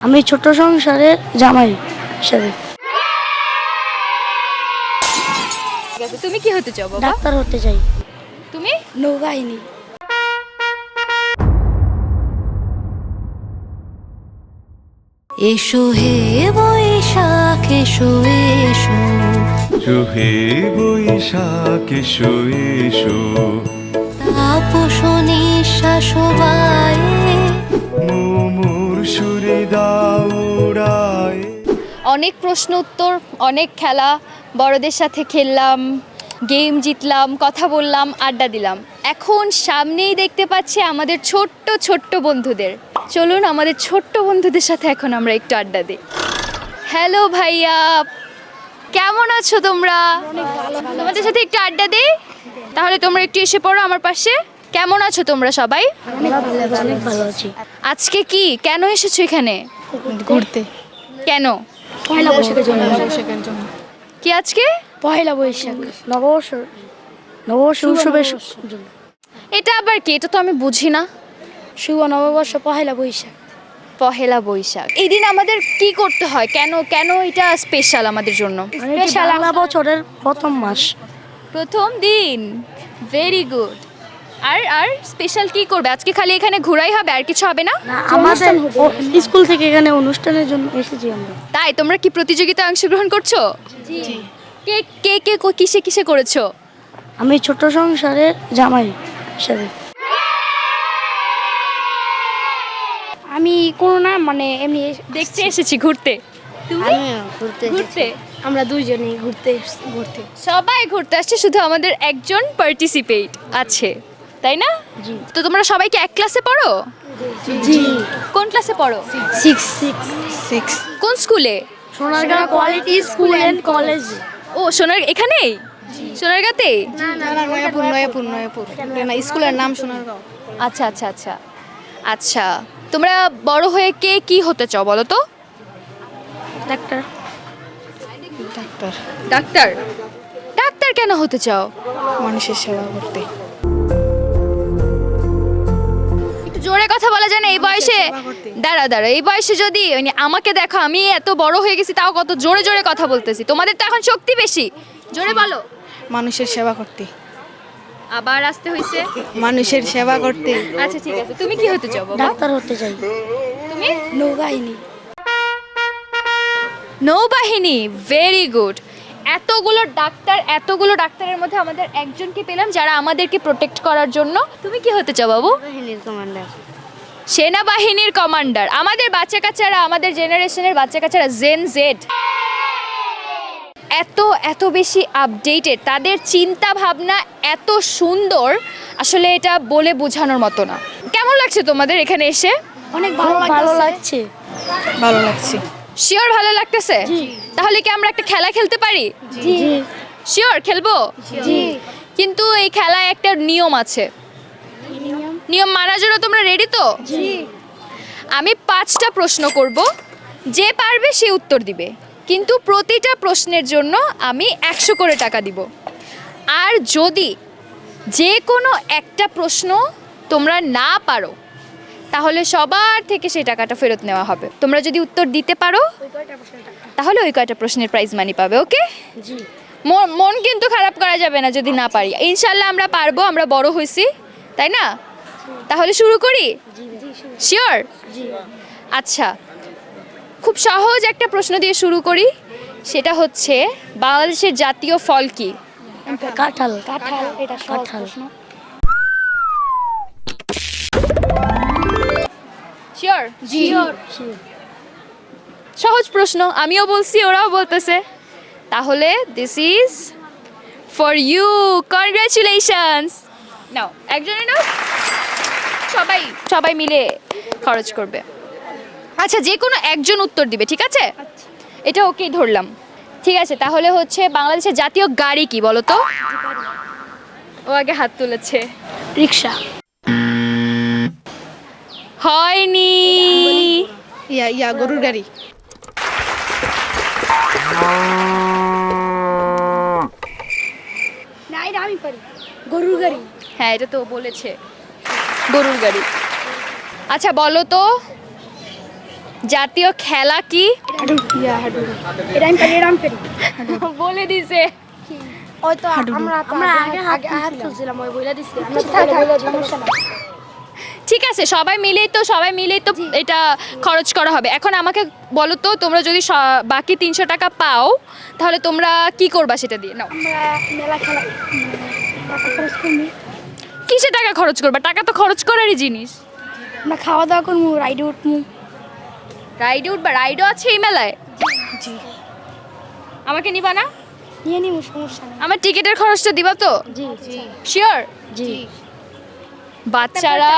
আমি ছোট সংসারের জামাই হিসেবে। তুমি কি হতে চাও বাবা? ডাক্তার হতে চাই। তুমি? নৌবাহিনী। এসো হে বৈশাখ এসো এসো। রুহে বৈশাখ এসো এসো। তাপস নিঃশ্বাস অনেক প্রশ্ন উত্তর, অনেক খেলা, বড়দের সাথে খেললাম গেম জিতলাম, কথা বললাম, আড্ডা দিলাম। এখন সামনেই দেখতে পাচ্ছি আমাদের ছোট্ট ছোট্ট বন্ধুদের। চলুন আমাদের ছোট্ট বন্ধুদের সাথে এখন আমরা একটু আড্ডা দিই। হ্যালো ভাইয়া, কেমন আছো তোমরা? তোমাদের সাথে একটু আড্ডা দিই? তাহলে তোমরা একটু এসে পড়ো আমার পাশে। কেমন আছো তোমরা সবাই? ভালো আছি আজকে কি? কেন এসেছ এখানে? ঘুরতে। কেন? পয়লা বৈশাখের জন্য। কি আজকে? পয়লা বৈশাখ। নববর্ষ। নববর্ষ উৎসবের জন্য। এটা আবার কি? এটা তো আমি বুঝি না। শুভ নববর্ষ পয়লা বৈশাখ। পহেলা বৈশাখ। এই দিন আমাদের কি করতে হয়? কেন কেন এটা স্পেশাল আমাদের জন্য? স্পেশাল বাংলা বছরের প্রথম মাস। প্রথম দিন। ভেরি গুড আর আর স্পেশাল কি করবে? আজকে খালি এখানে ঘোরাই হবে আর কিছু হবে না? আমাদের স্কুল থেকে এখানে অনুষ্ঠানের জন্য এসেছি আমরা। তাই? তোমরা কি প্রতিযোগিতায় অংশগ্রহণ করছ? কে কে কে কো- কিসে কিসে করেছ? আমি ছোট সংসারের জামাই হিসেবে। আমি কোনো না মানে এমনি দেখতে এসেছি ঘুরতে। তুমি? ঘুরতে আমরা দুইজনেই ঘুরতে ঘুরতে। সবাই ঘুরতে আসছে শুধু আমাদের একজন পার্টিসিপেট আছে। তাই না? তো তোমরা সবাইকে এক ক্লাসে পড়ো? জি। কোন ক্লাসে পড়ো? সিক্স সিক্স সিক্স কোন স্কুলে? সোনারগাঁ কোয়ালিটি স্কুল কলেজ ও সোনার এখানেই? সোনারগাঁতে স্কুলের নাম সোনারগাঁও। আচ্ছা আচ্ছা আচ্ছা। আচ্ছা তোমরা বড় হয়ে কে কি হতে চাও বলো তো? ডাক্তার। ডাক্তার। ডাক্তার? ডাক্তার কেন হতে চাও? মানুষের সেবা করতে। কথা বলা যায় না এই বয়সে দাঁড়া দাঁড়া এই বয়সে যদি মানে আমাকে দেখো আমি এত বড় হয়ে গেছি তাও কত জোরে জোরে কথা বলতেছি। তোমাদের তো এখন শক্তি বেশি। জোরে বলো। মানুষের সেবা করতে। আবার আসতে হয়েছে? মানুষের সেবা করতে। আচ্ছা ঠিক আছে। তুমি কি হতে চাও ডাক্তার হতে চাই। তুমি? নৌবাহিনী। নৌবাহিনী ভেরি গুড এতগুলো ডাক্তার এতগুলো ডাক্তারের মধ্যে আমাদের একজনকে পেলাম যারা আমাদেরকে প্রোটেক্ট করার জন্য। তুমি কি হতে চাও বাবু? কমান্ডার সেনাবাহিনীর কমান্ডার। আমাদের বাচ্চা কাচ্চারা আমাদের জেনারেশনের বাচ্চা কাচ্চারা জেন জেড এত এত বেশি আপডেটেড তাদের চিন্তা ভাবনা এত সুন্দর আসলে এটা বলে বোঝানোর মতো না। কেমন লাগছে তোমাদের এখানে এসে? অনেক ভালো ভালো লাগছে। ভালো লাগছে। শিওর ভালো লাগতেছে? তাহলে কি আমরা একটা খেলা খেলতে পারি? জি। শিওর খেলব? জি। কিন্তু এই খেলায় একটা নিয়ম আছে। নিয়ম মানার জন্য তোমরা রেডি তো? আমি পাঁচটা প্রশ্ন করব। যে পারবে সে উত্তর দিবে। কিন্তু প্রতিটা প্রশ্নের জন্য আমি একশো করে টাকা দিব। আর যদি যে কোনো একটা প্রশ্ন তোমরা না পারো তাহলে সবার থেকে সেই টাকাটা ফেরত নেওয়া হবে। তোমরা যদি উত্তর দিতে পারো তাহলে ওই কয়টা প্রশ্নের প্রাইজ মানি পাবে ওকে মন মন কিন্তু খারাপ করা যাবে না যদি না পারি। ইনশাল্লাহ আমরা পারব আমরা বড় হয়েছি তাই না? তাহলে শুরু করি? শিওর আচ্ছা খুব সহজ একটা প্রশ্ন দিয়ে শুরু করি। সেটা হচ্ছে বাংলাদেশের জাতীয় ফল কি? কাঁঠাল। কাঁঠাল এটা কাঁঠাল। শিওর জি। সহজ প্রশ্ন আমিও বলছি ওরাও বলতেছে। তাহলে this is for you congratulations নাও। একজনে নাও। সবাই সবাই মিলে খরচ করবে। আচ্ছা যে কোনো একজন উত্তর দিবে ঠিক আছে? এটা ওকেই ধরলাম। ঠিক আছে তাহলে হচ্ছে বাংলাদেশের জাতীয় গাড়ি কি বলো তো? ও আগে হাত তুলেছে। রিক্সা। হয়নি। ইয়া ইয়া গরুর গাড়ি। না এটা আমি পারি। গরুর গাড়ি। হ্যাঁ এটা তো বলেছে। গরুর গাড়ি। আচ্ছা বলো তো জাতীয় খেলা কি? ইয়া বলে দিছে। ওই আমরা আমরা আগে আগে হাত তুলছিলাম। ওই বইলা দিছি। আমরা তো বইলা সমস্যা না ঠিক আছে সবাই মিলেই তো সবাই মিলেই তো এটা খরচ করা হবে। এখন আমাকে বলো তো তোমরা যদি স- বাকি তিনশো টাকা পাও তাহলে তোমরা কি করবা সেটা দিয়ে? নাও। মেলা খেলা কিসে টাকা খরচ করবা? টাকা তো খরচ করারই জিনিস। আমরা খাওয়া দাওয়া করব রাইডে উঠবো রাইডে উঠবা? রাইডও আছে এই মেলায়? জি। আমাকে নিবা না? নিয়ে নিব সমস্যা নেই। আমার টিকিটের খরচটা দিবা তো? জি। জি। শিওর জি। বাচ্চারা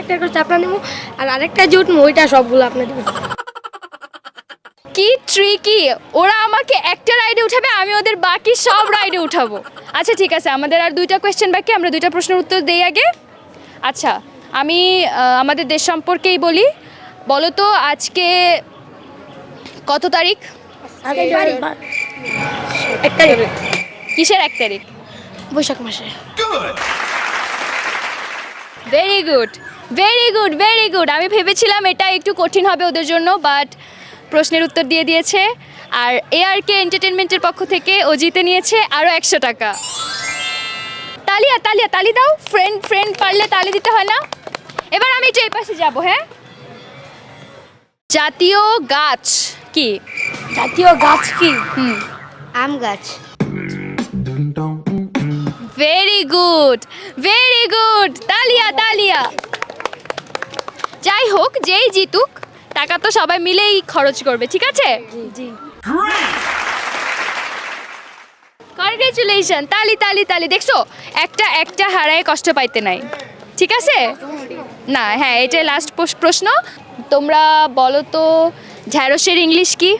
একটা করে আপনার দিমু আর আরেকটা উঠবো ওইটা সবগুলো আপনার দিবো কি ট্রিকি ওরা আমাকে একটা রাইডে উঠাবে আমি ওদের বাকি সব রাইডে উঠাবো। আচ্ছা ঠিক আছে আমাদের আর দুইটা কোয়েশ্চেন বাকি আমরা দুইটা প্রশ্নের উত্তর দেই আগে। আচ্ছা আমি আমাদের দেশ সম্পর্কেই বলি। বলো তো আজকে কত তারিখ? একটা কিসের এক তারিখ? বৈশাখ মাসে। Very good very good very good আমি ভেবেছিলাম এটা একটু কঠিন হবে ওদের জন্য বাট প্রশ্নের উত্তর দিয়ে দিয়েছে। আর এআর কে এন্টারটেনমেন্টের পক্ষ থেকে ও জিতে নিয়েছে আরও একশো টাকা। তালিয়া তালিয়া তালি দাও। ফ্রেন্ড ফ্রেন্ড পারলে তালি দিতে হয় না। এবার আমি এই পাশে যাব হ্যাঁ? জাতীয় গাছ কি? জাতীয় গাছ কি? হুম। আম গাছ। ভেরি গুড ভেরি গুড তালিয়া তালিয়া। যাই হোক যেই জিতুক টাকা তো সবাই মিলেই খরচ করবে ঠিক আছে? জি কনগ্রেচুলেশন তালি তালি তালি। দেখছ একটা একটা হারায় কষ্ট পাইতে নাই ঠিক আছে? না হ্যাঁ এটাই লাস্ট প্রশ্ন। তোমরা বলো তো ঢ্যাঁড়সের ইংলিশ কি?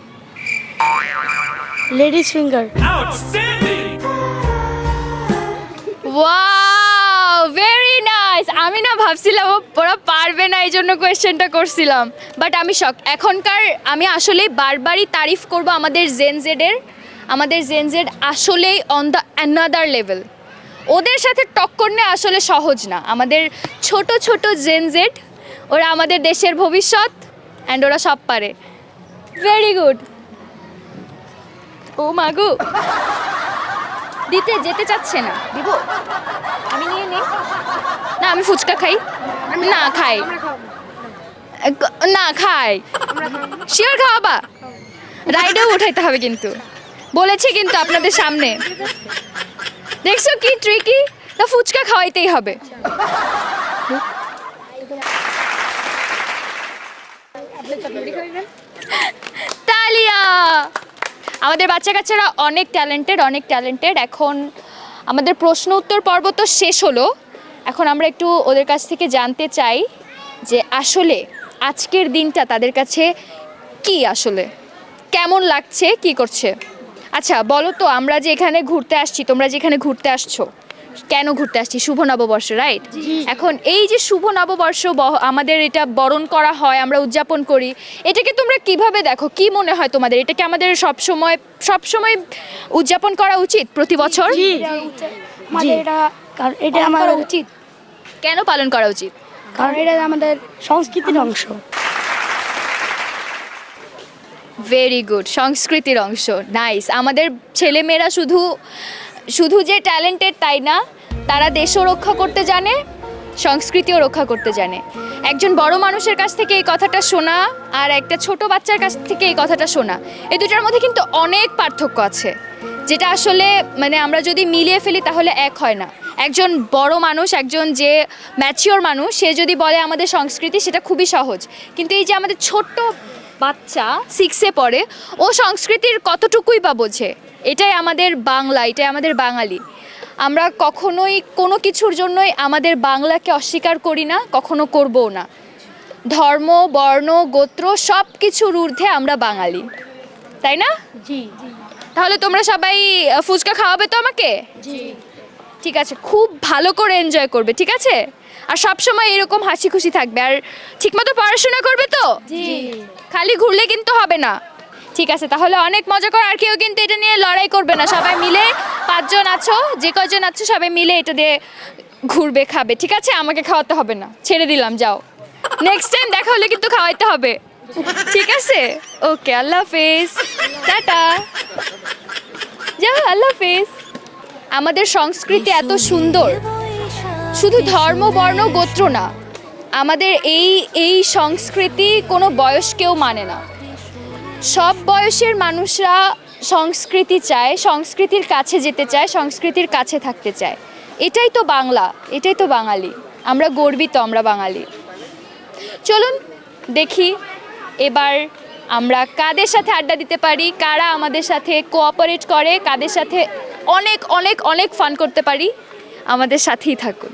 লেডিস ফিঙ্গার নাইস আমি না ভাবছিলাম ওরা পারবে না, এই জন্য কোয়েশ্চেনটা করছিলাম। বাট আমি শক এখনকার আমি আসলে বারবারই তারিফ করব আমাদের জেনজেডের আমাদের জেনজেড আসলেই অন দ্য অ্যানাদার লেভেল ওদের সাথে টক্কর নেওয়া আসলে সহজ না। আমাদের ছোট ছোট জেনজেড ওরা আমাদের দেশের ভবিষ্যৎ অ্যান্ড ওরা সব পারে। ভেরি গুড ও মাগু দিতে যেতে চাচ্ছে না। দিব। আমি নিয়ে নিই না আমি ফুচকা খাই। না খাই। না খাই। শিওর খাওয়াবা। রাইডেও উঠাইতে হবে কিন্তু। বলেছি কিন্তু আপনাদের সামনে। দেখছ কি ট্রিকি তা ফুচকা খাওয়াইতেই হবে। তালিয়া! আমাদের বাচ্চা কাচ্চারা অনেক ট্যালেন্টেড অনেক ট্যালেন্টেড এখন আমাদের প্রশ্ন উত্তর পর্ব তো শেষ হলো। এখন আমরা একটু ওদের কাছ থেকে জানতে চাই যে আসলে আজকের দিনটা তাদের কাছে কি আসলে? কেমন লাগছে? কি করছে? আচ্ছা বলো তো আমরা যে এখানে ঘুরতে আসছি তোমরা যেখানে ঘুরতে আসছো কেন ঘুরতে আসছি? শুভ নববর্ষ রাইট এখন এই যে শুভ নববর্ষ বহ- আমাদের এটা বরণ করা হয় আমরা উদযাপন করি এটাকে তোমরা কীভাবে দেখো? কি মনে হয় তোমাদের? এটাকে আমাদের সব সময় সব সময় উদযাপন করা উচিত প্রতি বছর? জি এটা আমার উচিত। কেন পালন করা উচিত? কারণ এটা আমাদের সংস্কৃতির অংশ। ভেরি গুড সংস্কৃতির অংশ। নাইস আমাদের ছেলেমেয়েরা শুধু শুধু যে ট্যালেন্টেড তাই না তারা দেশও রক্ষা করতে জানে সংস্কৃতিও রক্ষা করতে জানে। একজন বড় মানুষের কাছ থেকে এই কথাটা শোনা আর একটা ছোট বাচ্চার কাছ থেকে এই কথাটা শোনা এই দুটার মধ্যে কিন্তু অনেক পার্থক্য আছে। যেটা আসলে মানে আমরা যদি মিলিয়ে ফেলি তাহলে এক হয় না। একজন বড় মানুষ একজন যে ম্যাচিওর মানুষ সে যদি বলে আমাদের সংস্কৃতি সেটা খুবই সহজ। কিন্তু এই যে আমাদের ছোট্ট বাচ্চা সিক্সে পড়ে ও সংস্কৃতির কতটুকুই বা বোঝে? এটাই আমাদের বাংলা এটাই আমাদের বাঙালি। আমরা কখনোই কোনো কিছুর জন্যই আমাদের বাংলাকে অস্বীকার করি না কখনো করবও না। ধর্ম বর্ণ গোত্র সব কিছুর ঊর্ধ্বে আমরা বাঙালি। তাই না? জি তাহলে তোমরা সবাই ফুচকা খাওয়াবে তো আমাকে? জি। ঠিক আছে খুব ভালো করে এনজয় করবে ঠিক আছে? আর সব সময় এরকম হাসি খুশি থাকবে আর ঠিকমতো পড়াশোনা করবে তো? খালি ঘুরলে কিন্তু হবে না। ঠিক আছে তাহলে অনেক মজা কর আর কেউ কিন্তু এটা নিয়ে লড়াই করবে না। সবাই মিলে পাঁচজন আছো যে কজন আছো সবাই মিলে এটা দিয়ে ঘুরবে খাবে ঠিক আছে? আমাকে খাওয়াতে হবে না ছেড়ে দিলাম যাও। নেক্সট টাইম দেখা হলে কিন্তু খাওয়াইতে হবে। ঠিক আছে? ওকে আল্লাহ হাফেজ। টাটা। যা আল্লাহ হাফেজ। আমাদের সংস্কৃতি এত সুন্দর। শুধু ধর্ম, বর্ণ, গোত্র না, আমাদের এই এই সংস্কৃতি কোনো বয়স কেউ মানে না। সব বয়সের মানুষরা সংস্কৃতি চায়, সংস্কৃতির কাছে যেতে চায়, সংস্কৃতির কাছে থাকতে চায়। এটাই তো বাংলা, এটাই তো বাঙালি। আমরা গর্বিত আমরা বাঙালি। চলুন দেখি এবার আমরা কাদের সাথে আড্ডা দিতে পারি, কারা আমাদের সাথে কোঅপারেট করে, কাদের সাথে অনেক অনেক অনেক ফান করতে পারি। আমাদের সাথেই থাকুন।